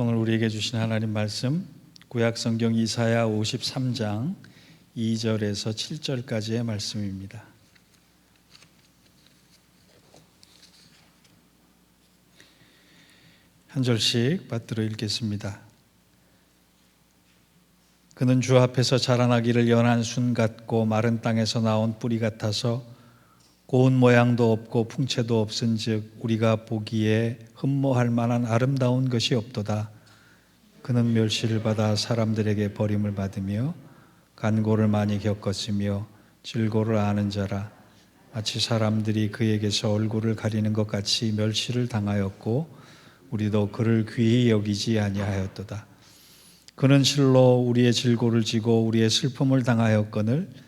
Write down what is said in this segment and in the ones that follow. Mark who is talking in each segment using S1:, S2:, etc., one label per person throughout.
S1: 오늘 우리에게 주신 하나님 말씀 구약 성경 이사야 53장 2절에서 7절까지의 말씀입니다. 한 절씩 받들어 읽겠습니다. 그는 주 앞에서 자라나기를 연한 순 같고 마른 땅에서 나온 뿌리 같아서 고운 모양도 없고 풍채도 없은즉 우리가 보기에 흠모할 만한 아름다운 것이 없도다. 그는 멸시를 받아 사람들에게 버림을 받으며 간고를 많이 겪었으며 질고를 아는 자라 마치 사람들이 그에게서 얼굴을 가리는 것 같이 멸시를 당하였고 우리도 그를 귀히 여기지 아니하였도다. 그는 실로 우리의 질고를 지고 우리의 슬픔을 당하였거늘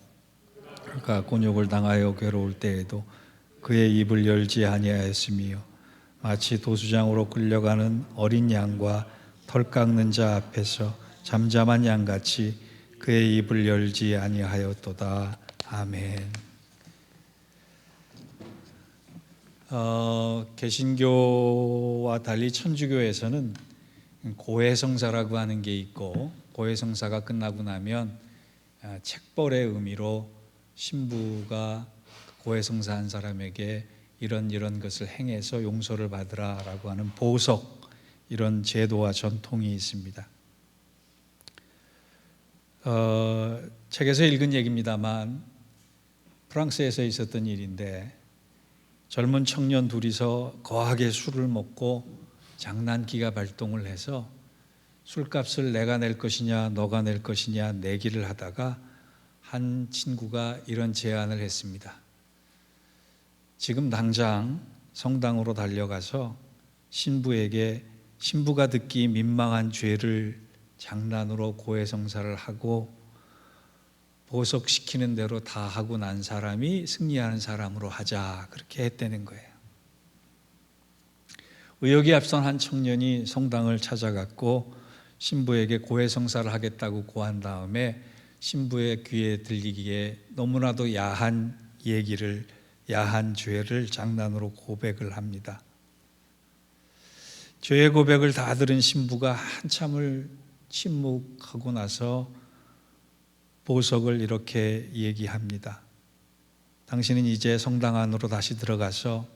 S1: 그가 곤욕을 당하여 괴로울 때에도 그의 입을 열지 아니하였으며 마치 도수장으로 끌려가는 어린 양과 털 깎는 자 앞에서 잠잠한 양같이 그의 입을 열지 아니하였도다. 아멘. 어, 개신교와 달리 천주교에서는 고해성사라고 하는 게 있고 고해성사가 끝나고 나면 아, 책벌의 의미로 신부가 고해성사 한 사람에게 이런 이런 것을 행해서 용서를 받으라라고 하는 보석 이런 제도와 전통이 있습니다. 어, 책에서 읽은 얘기입니다만 프랑스에서 있었던 일인데 젊은 청년 둘이서 거하게 술을 먹고 장난기가 발동을 해서 술값을 내가 낼 것이냐 너가 낼 것이냐 내기를 하다가 한 친구가 이런 제안을 했습니다. 지금 당장 성당으로 달려가서 신부에게 신부가 듣기 민망한 죄를 장난으로 고해성사를 하고 보석시키는 대로 다 하고 난 사람이 승리하는 사람으로 하자 그렇게 했다는 거예요. 의욕이 앞선 한 청년이 성당을 찾아갔고 신부에게 고해성사를 하겠다고 고한 다음에 신부의 귀에 들리기에 너무나도 야한 얘기를 야한 죄를 장난으로 고백을 합니다. 죄의 고백을 다 들은 신부가 한참을 침묵하고 나서 보석을 이렇게 얘기합니다. 당신은 이제 성당 안으로 다시 들어가서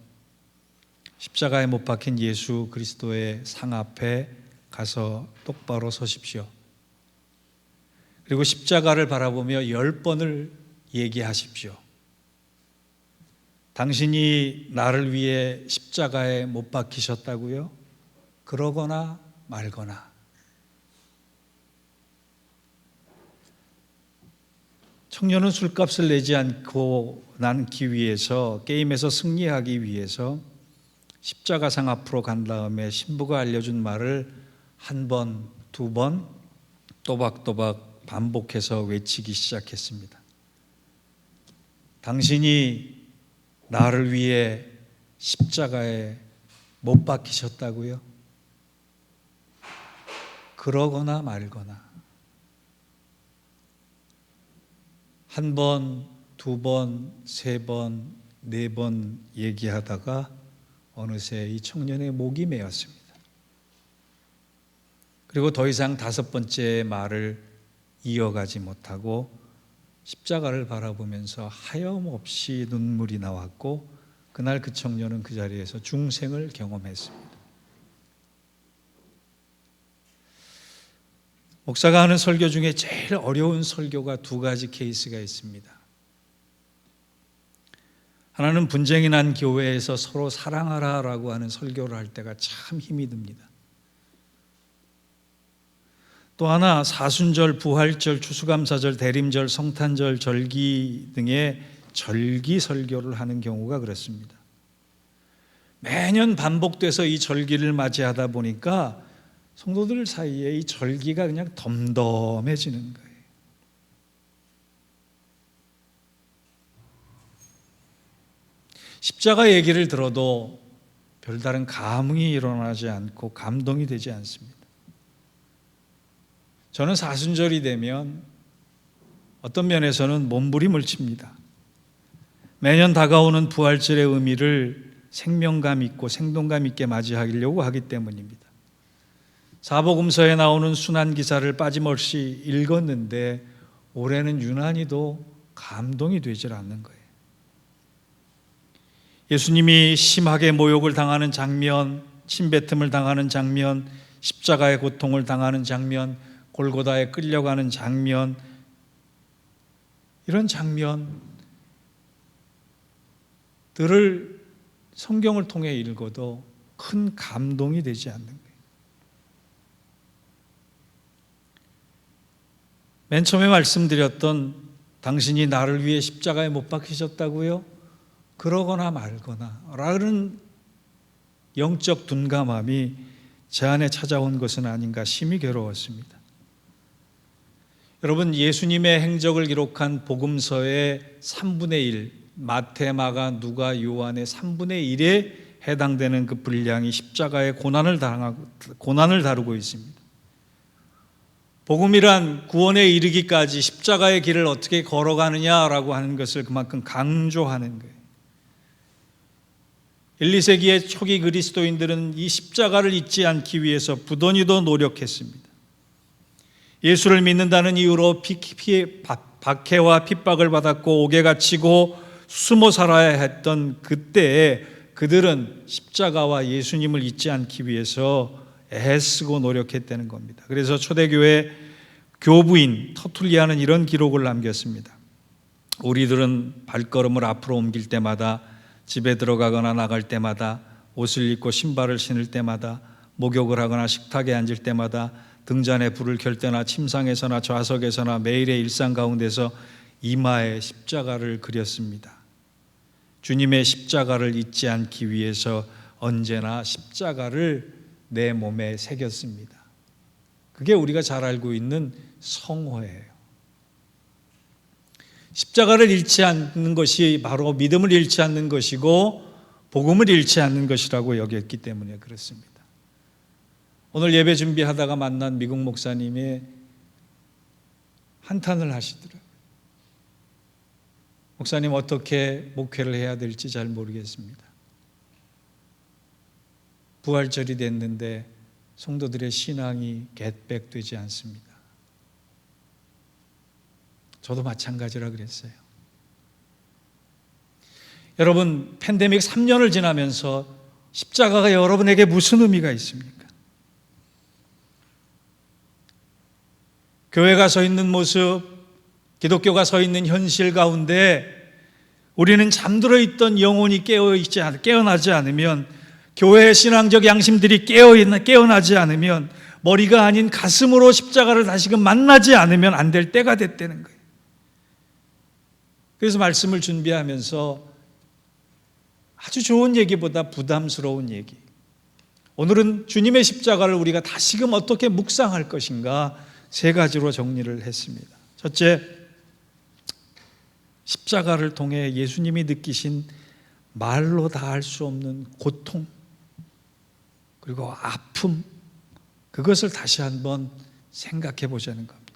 S1: 십자가에 못 박힌 예수 그리스도의 상 앞에 가서 똑바로 서십시오. 그리고 십자가를 바라보며 열 번을 얘기하십시오. 당신이 나를 위해 십자가에 못 박히셨다고요? 그러거나 말거나. 청년은 술값을 내지 않고 난기 위해서 게임에서 승리하기 위해서 십자가상 앞으로 간 다음에 신부가 알려준 말을 한 번, 두 번 또박또박 반복해서 외치기 시작했습니다. 당신이 나를 위해 십자가에 못 박히셨다고요? 그러거나 말거나 한 번, 두 번, 세 번, 네 번 얘기하다가 어느새 이 청년의 목이 메었습니다. 그리고 더 이상 다섯 번째 말을 이어가지 못하고 십자가를 바라보면서 하염없이 눈물이 나왔고 그날 그 청년은 그 자리에서 중생을 경험했습니다. 목사가 하는 설교 중에 제일 어려운 설교가 두 가지 케이스가 있습니다. 하나는 분쟁이 난 교회에서 서로 사랑하라라고 하는 설교를 할 때가 참 힘이 듭니다. 또 하나 사순절, 부활절, 추수감사절, 대림절, 성탄절, 절기 등의 절기 설교를 하는 경우가 그렇습니다. 매년 반복돼서 이 절기를 맞이하다 보니까 성도들 사이에 이 절기가 그냥 덤덤해지는 거예요. 십자가 얘기를 들어도 별다른 감흥이 일어나지 않고 감동이 되지 않습니다. 저는 사순절이 되면 어떤 면에서는 몸부림을 칩니다. 매년 다가오는 부활절의 의미를 생명감 있고 생동감 있게 맞이하려고 하기 때문입니다. 사복음서에 나오는 순환 기사를 빠짐없이 읽었는데 올해는 유난히도 감동이 되질 않는 거예요. 예수님이 심하게 모욕을 당하는 장면, 침뱉음을 당하는 장면, 십자가의 고통을 당하는 장면, 골고다에 끌려가는 장면, 이런 장면들을 성경을 통해 읽어도 큰 감동이 되지 않는 거예요. 맨 처음에 말씀드렸던 당신이 나를 위해 십자가에 못 박히셨다고요? 그러거나 말거나 라는 영적 둔감함이 제 안에 찾아온 것은 아닌가 심히 괴로웠습니다. 여러분 예수님의 행적을 기록한 복음서의 3분의 1 마태, 마가, 누가, 요한의 3분의 1에 해당되는 그 분량이 십자가의 고난을 당하고 고난을 다루고 있습니다. 복음이란 구원에 이르기까지 십자가의 길을 어떻게 걸어가느냐라고 하는 것을 그만큼 강조하는 거예요. 1, 2세기의 초기 그리스도인들은 이 십자가를 잊지 않기 위해서 부단히도 노력했습니다. 예수를 믿는다는 이유로 피해, 박해와 핍박을 받았고 옥에 갇히고 숨어 살아야 했던 그때에 그들은 십자가와 예수님을 잊지 않기 위해서 애쓰고 노력했다는 겁니다. 그래서 초대교회 교부인 터툴리아는 이런 기록을 남겼습니다. 우리들은 발걸음을 앞으로 옮길 때마다 집에 들어가거나 나갈 때마다 옷을 입고 신발을 신을 때마다 목욕을 하거나 식탁에 앉을 때마다 등잔에 불을 켤 때나 침상에서나 좌석에서나 매일의 일상 가운데서 이마에 십자가를 그렸습니다. 주님의 십자가를 잊지 않기 위해서 언제나 십자가를 내 몸에 새겼습니다. 그게 우리가 잘 알고 있는 성호예요. 십자가를 잃지 않는 것이 바로 믿음을 잃지 않는 것이고 복음을 잃지 않는 것이라고 여겼기 때문에 그렇습니다. 오늘 예배 준비하다가 만난 미국 목사님이 한탄을 하시더라고요. 목사님 어떻게 목회를 해야 될지 잘 모르겠습니다. 부활절이 됐는데 성도들의 신앙이 getback되지 않습니다. 저도 마찬가지라 그랬어요. 여러분, 팬데믹 3년을 지나면서 십자가가 여러분에게 무슨 의미가 있습니까? 교회가 서 있는 모습, 기독교가 서 있는 현실 가운데 우리는 잠들어 있던 영혼이 깨어 있지 깨어나지 않으면 교회의 신앙적 양심들이 깨어 깨어나지 않으면 머리가 아닌 가슴으로 십자가를 다시금 만나지 않으면 안 될 때가 됐다는 거예요. 그래서 말씀을 준비하면서 아주 좋은 얘기보다 부담스러운 얘기. 오늘은 주님의 십자가를 우리가 다시금 어떻게 묵상할 것인가 세 가지로 정리를 했습니다. 첫째, 십자가를 통해 예수님이 느끼신 말로 다 할 수 없는 고통, 그리고 아픔, 그것을 다시 한번 생각해 보자는 겁니다.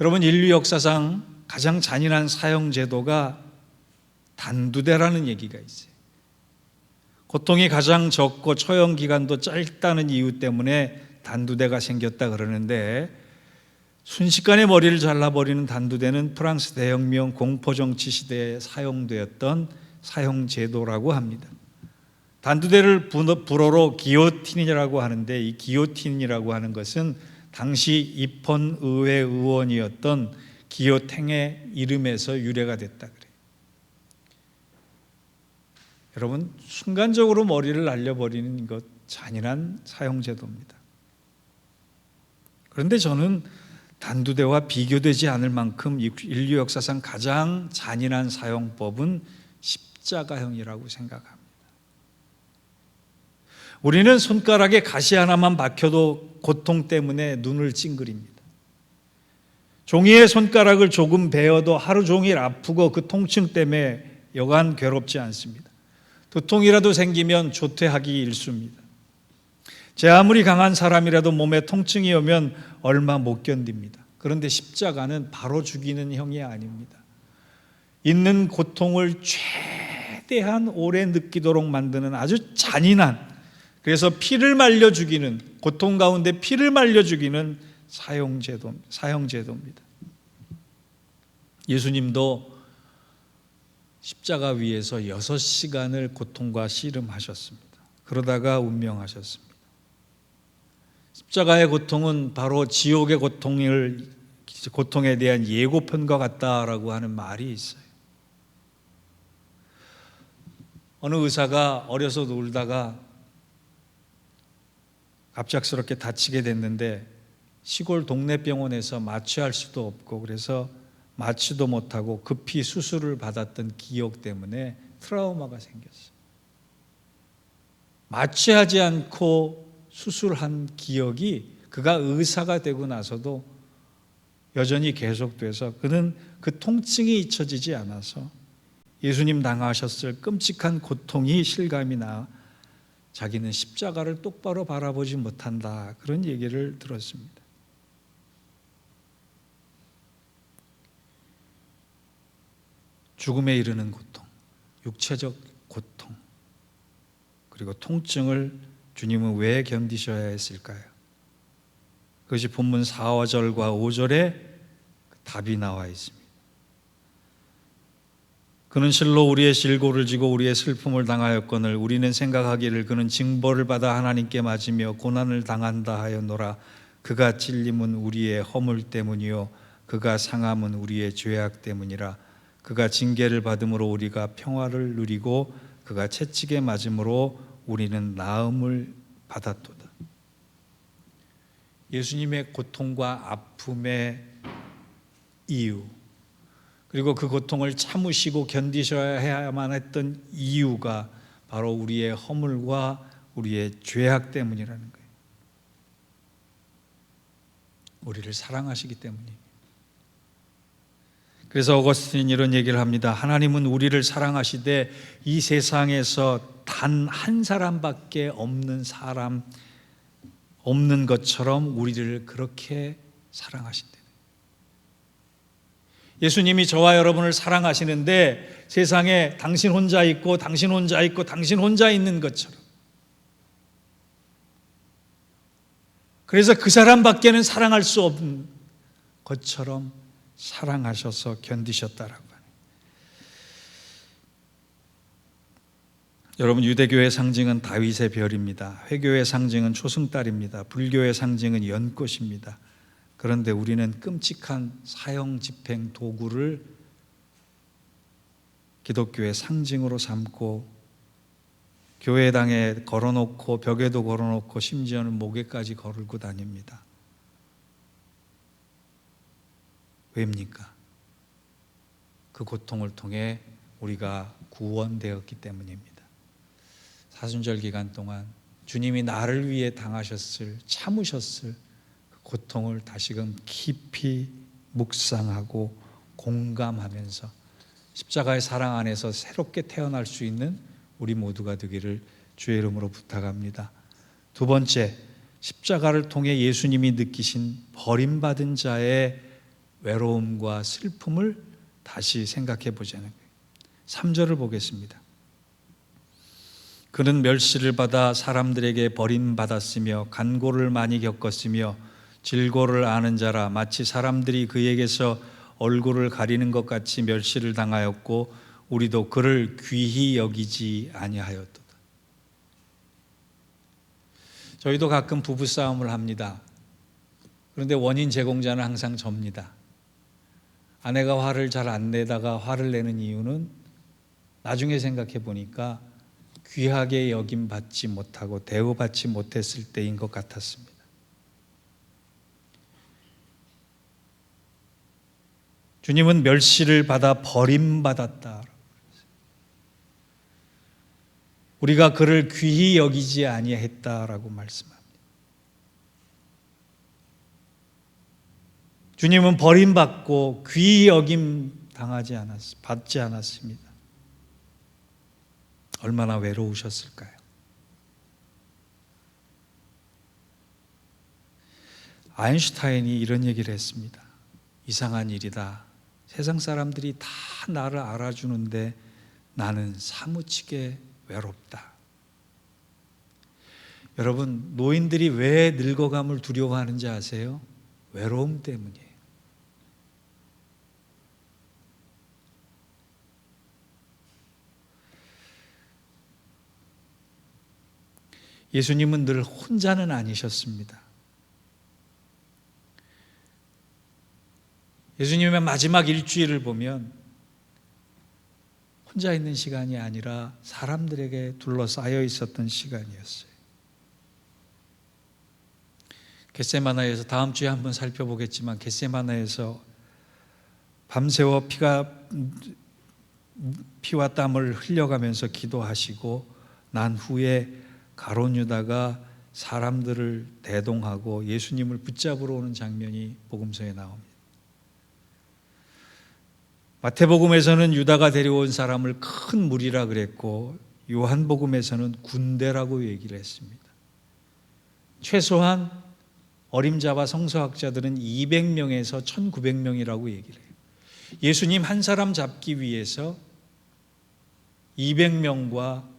S1: 여러분, 인류 역사상 가장 잔인한 사형제도가 단두대라는 얘기가 있어요. 고통이 가장 적고 처형 기간도 짧다는 이유 때문에 단두대가 생겼다 그러는데 순식간에 머리를 잘라버리는 단두대는 프랑스 대혁명 공포정치 시대에 사용되었던 사형제도라고 합니다. 단두대를 불어로 기요틴이라고 하는데 이 기요틴이라고 하는 것은 당시 입헌 의회 의원이었던 기요탱의 이름에서 유래가 됐다 그래요. 여러분 순간적으로 머리를 날려버리는 것 잔인한 사형제도입니다. 그런데 저는 단두대와 비교되지 않을 만큼 인류 역사상 가장 잔인한 사형법은 십자가형이라고 생각합니다. 우리는 손가락에 가시 하나만 박혀도 고통 때문에 눈을 찡그립니다. 종이의 손가락을 조금 베어도 하루 종일 아프고 그 통증 때문에 여간 괴롭지 않습니다. 두통이라도 생기면 조퇴하기 일쑤입니다. 제 아무리 강한 사람이라도 몸에 통증이 오면 얼마 못 견딥니다. 그런데 십자가는 바로 죽이는 형이 아닙니다. 있는 고통을 최대한 오래 느끼도록 만드는 아주 잔인한 그래서 피를 말려 죽이는 고통 가운데 피를 말려 죽이는 사형제도 사형제도입니다. 예수님도 십자가 위에서 6시간을 고통과 씨름하셨습니다. 그러다가 운명하셨습니다. 십자가의 고통은 바로 지옥의 고통을 고통에 대한 예고편과 같다라고 하는 말이 있어요. 어느 의사가 어려서 놀다가 갑작스럽게 다치게 됐는데 시골 동네 병원에서 마취할 수도 없고 그래서 마취도 못하고 급히 수술을 받았던 기억 때문에 트라우마가 생겼어요. 마취하지 않고 수술한 기억이 그가 의사가 되고 나서도 여전히 계속돼서 그는 그 통증이 잊혀지지 않아서 예수님 당하셨을 끔찍한 고통이 실감이 나 자기는 십자가를 똑바로 바라보지 못한다. 그런 얘기를 들었습니다. 죽음에 이르는 고통, 육체적 고통, 그리고 통증을 주님은 왜 견디셔야 했을까요? 그것이 본문 4, 5절과 5절에 답이 나와 있습니다. 그는 실로 우리의 실고를 지고 우리의 슬픔을 당하였거늘 우리는 생각하기를 그는 징벌을 받아 하나님께 맞으며 고난을 당한다 하였노라 그가 찔림은 우리의 허물 때문이요 그가 상함은 우리의 죄악 때문이라 그가 징계를 받음으로 우리가 평화를 누리고 그가 채찍에 맞음으로 우리는 나음을 받았도다 예수님의 고통과 아픔의 이유 그리고 그 고통을 참으시고 견디셔야 해야만 했던 이유가 바로 우리의 허물과 우리의 죄악 때문이라는 거예요. 우리를 사랑하시기 때문입니다. 그래서 어거스틴 이런 얘기를 합니다. 하나님은 우리를 사랑하시되 이 세상에서 단 한 사람밖에 없는 사람 없는 것처럼 우리를 그렇게 사랑하신다. 예수님이 저와 여러분을 사랑하시는데 세상에 당신 혼자 있고 당신 혼자 있고 당신 혼자 있는 것처럼 그래서 그 사람밖에는 사랑할 수 없는 것처럼 사랑하셔서 견디셨다라고 하네. 여러분 유대교의 상징은 다윗의 별입니다. 회교의 상징은 초승달입니다. 불교의 상징은 연꽃입니다. 그런데 우리는 끔찍한 사형 집행 도구를 기독교의 상징으로 삼고 교회당에 걸어놓고 벽에도 걸어놓고 심지어는 목에까지 걸고 다닙니다. 왜입니까? 그 고통을 통해 우리가 구원되었기 때문입니다. 사순절 기간 동안 주님이 나를 위해 당하셨을 참으셨을 그 고통을 다시금 깊이 묵상하고 공감하면서 십자가의 사랑 안에서 새롭게 태어날 수 있는 우리 모두가 되기를 주의 이름으로 부탁합니다. 두 번째, 십자가를 통해 예수님이 느끼신 버림받은 자의 외로움과 슬픔을 다시 생각해 보자는 거예요. 3절을 보겠습니다. 그는 멸시를 받아 사람들에게 버림받았으며 간고를 많이 겪었으며 질고를 아는 자라 마치 사람들이 그에게서 얼굴을 가리는 것 같이 멸시를 당하였고 우리도 그를 귀히 여기지 아니하였도다. 저희도 가끔 부부 싸움을 합니다. 그런데 원인 제공자는 항상 접니다. 아내가 화를 잘 안 내다가 화를 내는 이유는 나중에 생각해 보니까 귀하게 여김 받지 못하고 대우받지 못했을 때인 것 같았습니다. 주님은 멸시를 받아 버림받았다. 우리가 그를 귀히 여기지 아니했다라고 말씀합니다. 주님은 버림받고 귀히 여김 당하지 않았 받지 않았습니다. 얼마나 외로우셨을까요? 아인슈타인이 이런 얘기를 했습니다. 이상한 일이다. 세상 사람들이 다 나를 알아주는데 나는 사무치게 외롭다. 여러분, 노인들이 왜 늙어감을 두려워하는지 아세요? 외로움 때문이에요. 예수님은 늘 혼자는 아니셨습니다. 예수님의 마지막 일주일을 보면 혼자 있는 시간이 아니라 사람들에게 둘러싸여 있었던 시간이었어요. 겟세마나에서 다음 주에 한번 살펴보겠지만 겟세마나에서 밤새워 피가 피와 땀을 흘려가면서 기도하시고 난 후에 가론 유다가 사람들을 대동하고 예수님을 붙잡으러 오는 장면이 복음서에 나옵니다. 마태복음에서는 유다가 데려온 사람을 큰 무리라 그랬고 요한복음에서는 군대라고 얘기를 했습니다. 최소한 어림잡아 성서학자들은 200명에서 1900명이라고 얘기를 해요. 예수님 한 사람 잡기 위해서 200명과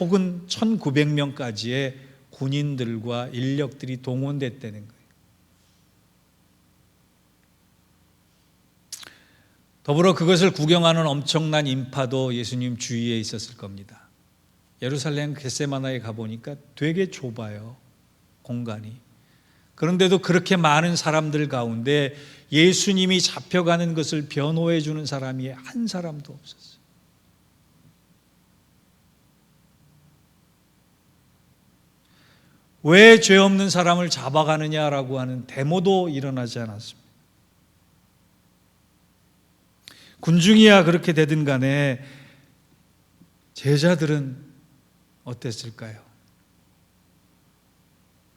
S1: 혹은 1900명까지의 군인들과 인력들이 동원됐다는 거예요. 더불어 그것을 구경하는 엄청난 인파도 예수님 주위에 있었을 겁니다. 예루살렘 겟세마나에 가보니까 되게 좁아요. 공간이. 그런데도 그렇게 많은 사람들 가운데 예수님이 잡혀가는 것을 변호해 주는 사람이 한 사람도 없었어요. 왜 죄 없는 사람을 잡아가느냐라고 하는 데모도 일어나지 않았습니다. 군중이야 그렇게 되든 간에 제자들은 어땠을까요?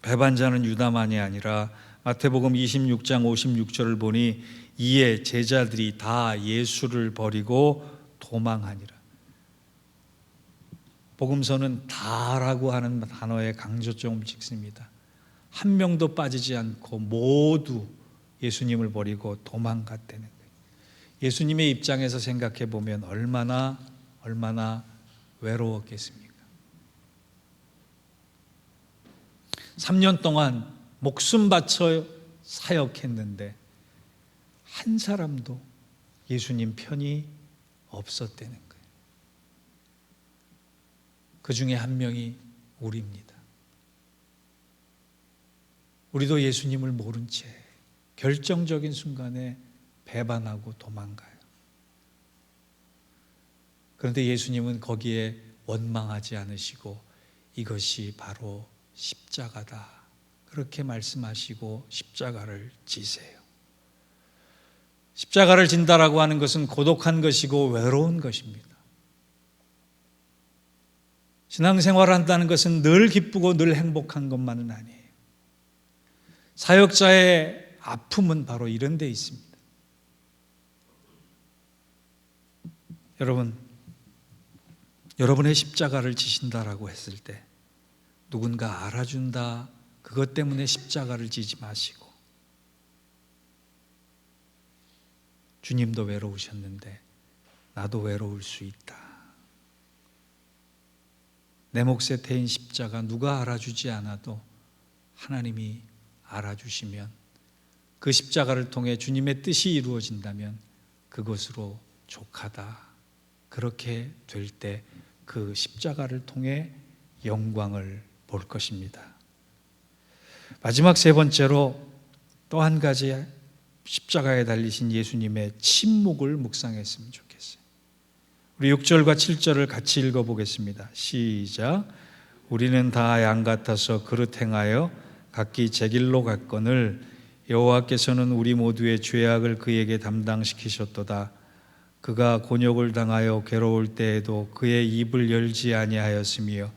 S1: 배반자는 유다만이 아니라 마태복음 26장 56절을 보니 이에 제자들이 다 예수를 버리고 도망하니라. 복음서는 다라고 하는 단어에 강조점을 찍습니다. 한 명도 빠지지 않고 모두 예수님을 버리고 도망갔다는 거예요. 예수님의 입장에서 생각해 보면 얼마나 얼마나 외로웠겠습니까? 3년 동안 목숨 바쳐 사역했는데 한 사람도 예수님 편이 없었다는 거예요. 그 중에 한 명이 우리입니다. 우리도 예수님을 모른 채 결정적인 순간에 배반하고 도망가요. 그런데 예수님은 거기에 원망하지 않으시고 이것이 바로 십자가다. 그렇게 말씀하시고 십자가를 지세요. 십자가를 진다라고 하는 것은 고독한 것이고 외로운 것입니다. 신앙생활을 한다는 것은 늘 기쁘고 늘 행복한 것만은 아니에요. 사역자의 아픔은 바로 이런 데 있습니다. 여러분, 여러분의 십자가를 지신다라고 했을 때 누군가 알아준다 그것 때문에 십자가를 지지 마시고 주님도 외로우셨는데 나도 외로울 수 있다. 내 몫에 태인 십자가 누가 알아주지 않아도 하나님이 알아주시면 그 십자가를 통해 주님의 뜻이 이루어진다면 그것으로 족하다. 그렇게 될 때 그 십자가를 통해 영광을 볼 것입니다. 마지막 세 번째로 또 한 가지 십자가에 달리신 예수님의 침묵을 묵상했으면 좋겠어요. 우리 6절과 7절을 같이 읽어 보겠습니다. 시작. 우리는 다 양 같아서 그릇 행하여 각기 제 길로 갔거늘 여호와께서는 우리 모두의 죄악을 그에게 담당시키셨도다. 그가 곤욕을 당하여 괴로울 때에도 그의 입을 열지 아니하였으며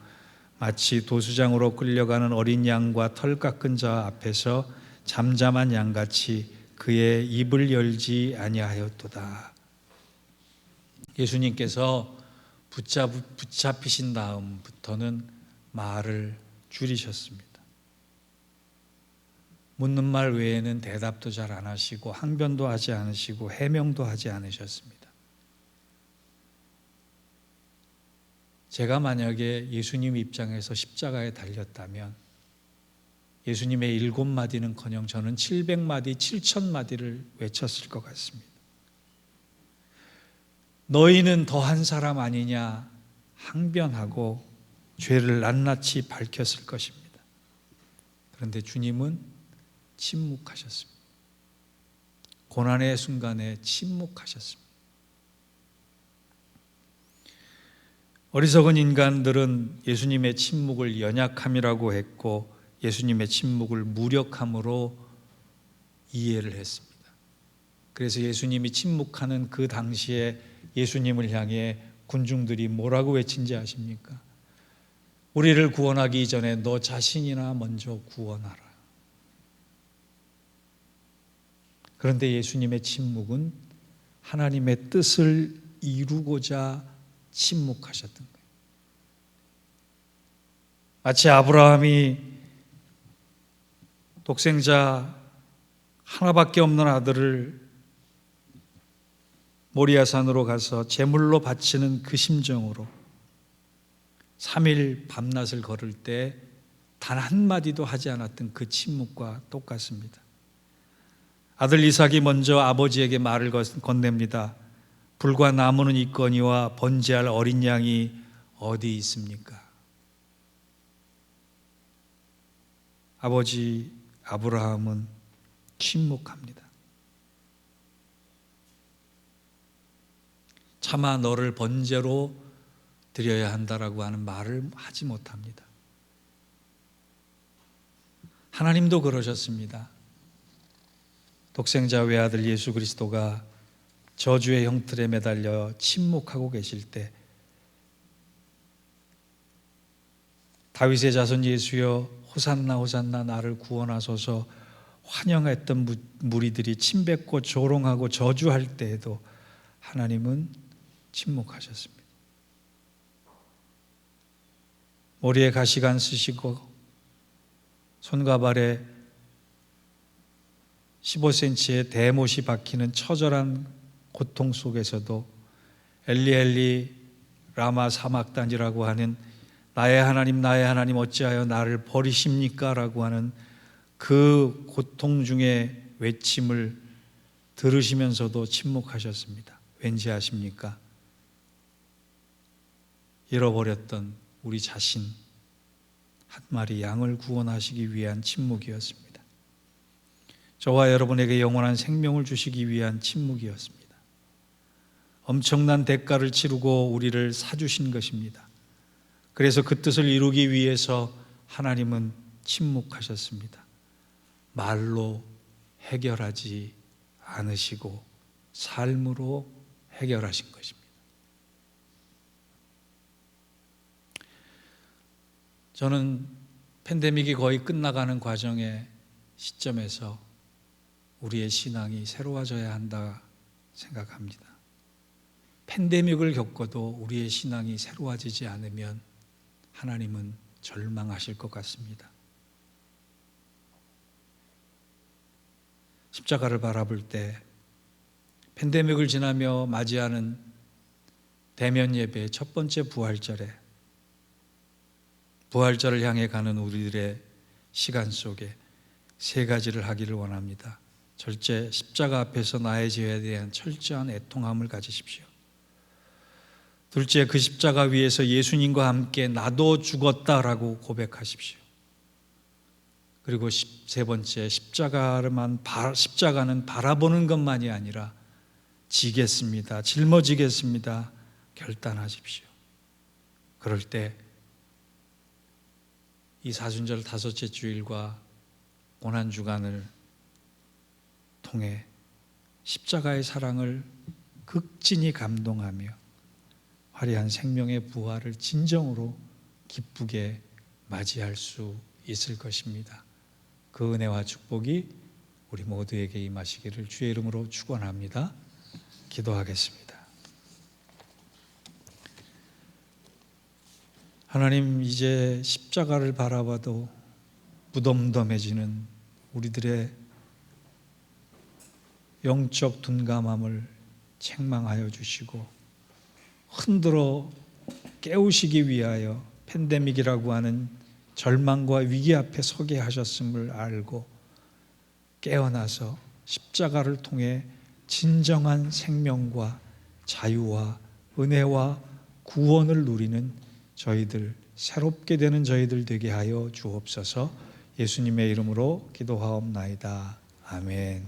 S1: 마치 도수장으로 끌려가는 어린 양과 털 깎은 자 앞에서 잠잠한 양같이 그의 입을 열지 아니하였도다. 예수님께서 붙잡, 붙잡히신 다음부터는 말을 줄이셨습니다. 묻는 말 외에는 대답도 잘 안 하시고 항변도 하지 않으시고 해명도 하지 않으셨습니다. 제가 만약에 예수님 입장에서 십자가에 달렸다면 예수님의 일곱 마디는커녕 저는 700마디, 7천마디를 외쳤을 것 같습니다. 너희는 더한 사람 아니냐 항변하고 죄를 낱낱이 밝혔을 것입니다. 그런데 주님은 침묵하셨습니다. 고난의 순간에 침묵하셨습니다. 어리석은 인간들은 예수님의 침묵을 연약함이라고 했고 예수님의 침묵을 무력함으로 이해를 했습니다. 그래서 예수님이 침묵하는 그 당시에 예수님을 향해 군중들이 뭐라고 외친지 아십니까? 우리를 구원하기 전에 너 자신이나 먼저 구원하라. 그런데 예수님의 침묵은 하나님의 뜻을 이루고자 침묵하셨던 거예요. 마치 아브라함이 독생자 하나밖에 없는 아들을 모리아산으로 가서 제물로 바치는 그 심정으로 3일 밤낮을 걸을 때 단 한마디도 하지 않았던 그 침묵과 똑같습니다. 아들 이삭이 먼저 아버지에게 말을 건넵니다. 불과 나무는 있거니와 번제할 어린 양이 어디 있습니까? 아버지 아브라함은 침묵합니다. 차마 너를 번제로 드려야 한다라고 하는 말을 하지 못합니다. 하나님도 그러셨습니다. 독생자 외아들 예수 그리스도가 저주의 형틀에 매달려 침묵하고 계실 때 다윗의 자손 예수여 호산나 호산나 나를 구원하소서 환영했던 무리들이 침뱉고 조롱하고 저주할 때에도 하나님은 침묵하셨습니다. 머리에 가시관 쓰시고 손과 발에 15cm의 대못이 박히는 처절한 고통 속에서도 엘리엘리 라마 사막단이라고 하는 나의 하나님 나의 하나님 어찌하여 나를 버리십니까? 라고 하는 그 고통 중에 외침을 들으시면서도 침묵하셨습니다. 왠지 아십니까? 잃어버렸던 우리 자신 한 마리 양을 구원하시기 위한 침묵이었습니다. 저와 여러분에게 영원한 생명을 주시기 위한 침묵이었습니다. 엄청난 대가를 치르고 우리를 사주신 것입니다. 그래서 그 뜻을 이루기 위해서 하나님은 침묵하셨습니다. 말로 해결하지 않으시고 삶으로 해결하신 것입니다. 저는 팬데믹이 거의 끝나가는 과정의 시점에서 우리의 신앙이 새로워져야 한다 생각합니다. 팬데믹을 겪어도 우리의 신앙이 새로워지지 않으면 하나님은 절망하실 것 같습니다. 십자가를 바라볼 때 팬데믹을 지나며 맞이하는 대면 예배 첫 번째 부활절에 부활절을 향해 가는 우리들의 시간 속에 세 가지를 하기를 원합니다. 절제 십자가 앞에서 나의 죄에 대한 철저한 애통함을 가지십시오. 둘째 그 십자가 위에서 예수님과 함께 나도 죽었다라고 고백하십시오. 그리고 세 번째 십자가만 십자가는 바라보는 것만이 아니라 지겠습니다. 짊어지겠습니다. 결단하십시오. 그럴 때 이 사순절 다섯째 주일과 고난 주간을 통해 십자가의 사랑을 극진히 감동하며 화려한 생명의 부활을 진정으로 기쁘게 맞이할 수 있을 것입니다. 그 은혜와 축복이 우리 모두에게 임하시기를 주의 이름으로 축원합니다. 기도하겠습니다. 하나님 이제 십자가를 바라봐도 무덤덤해지는 우리들의 영적 둔감함을 책망하여 주시고 흔들어 깨우시기 위하여 팬데믹이라고 하는 절망과 위기 앞에 서게 하셨음을 알고 깨어나서 십자가를 통해 진정한 생명과 자유와 은혜와 구원을 누리는 저희들 새롭게 되는 저희들 되게 하여 주옵소서 예수님의 이름으로 기도하옵나이다. 아멘.